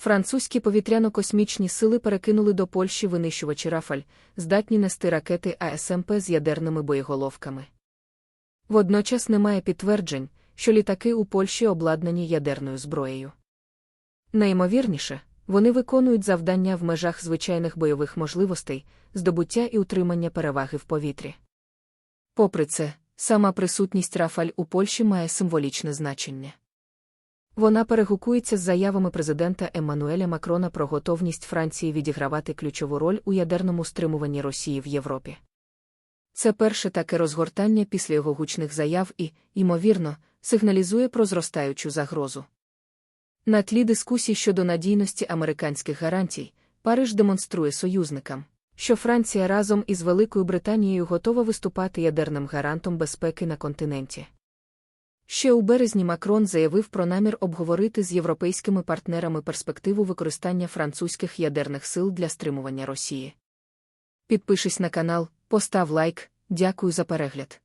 Французькі повітряно-космічні сили перекинули до Польщі винищувачі Рафаль, здатні нести ракети АСМП з ядерними боєголовками. Водночас немає підтверджень, що літаки у Польщі обладнані ядерною зброєю. Найімовірніше, вони виконують завдання в межах звичайних бойових можливостей, здобуття і утримання переваги в повітрі. Попри це, сама присутність Рафаль у Польщі має символічне значення. Вона перегукується з заявами президента Еммануеля Макрона про готовність Франції відігравати ключову роль у ядерному стримуванні Росії в Європі. Це перше таке розгортання після його гучних заяв і, ймовірно, сигналізує про зростаючу загрозу. На тлі дискусій щодо надійності американських гарантій, Париж демонструє союзникам, що Франція разом із Великою Британією готова виступати ядерним гарантом безпеки на континенті. Ще у березні Макрон заявив про намір обговорити з європейськими партнерами перспективу використання французьких ядерних сил для стримування Росії. Підпишись на канал, постав лайк, дякую за перегляд.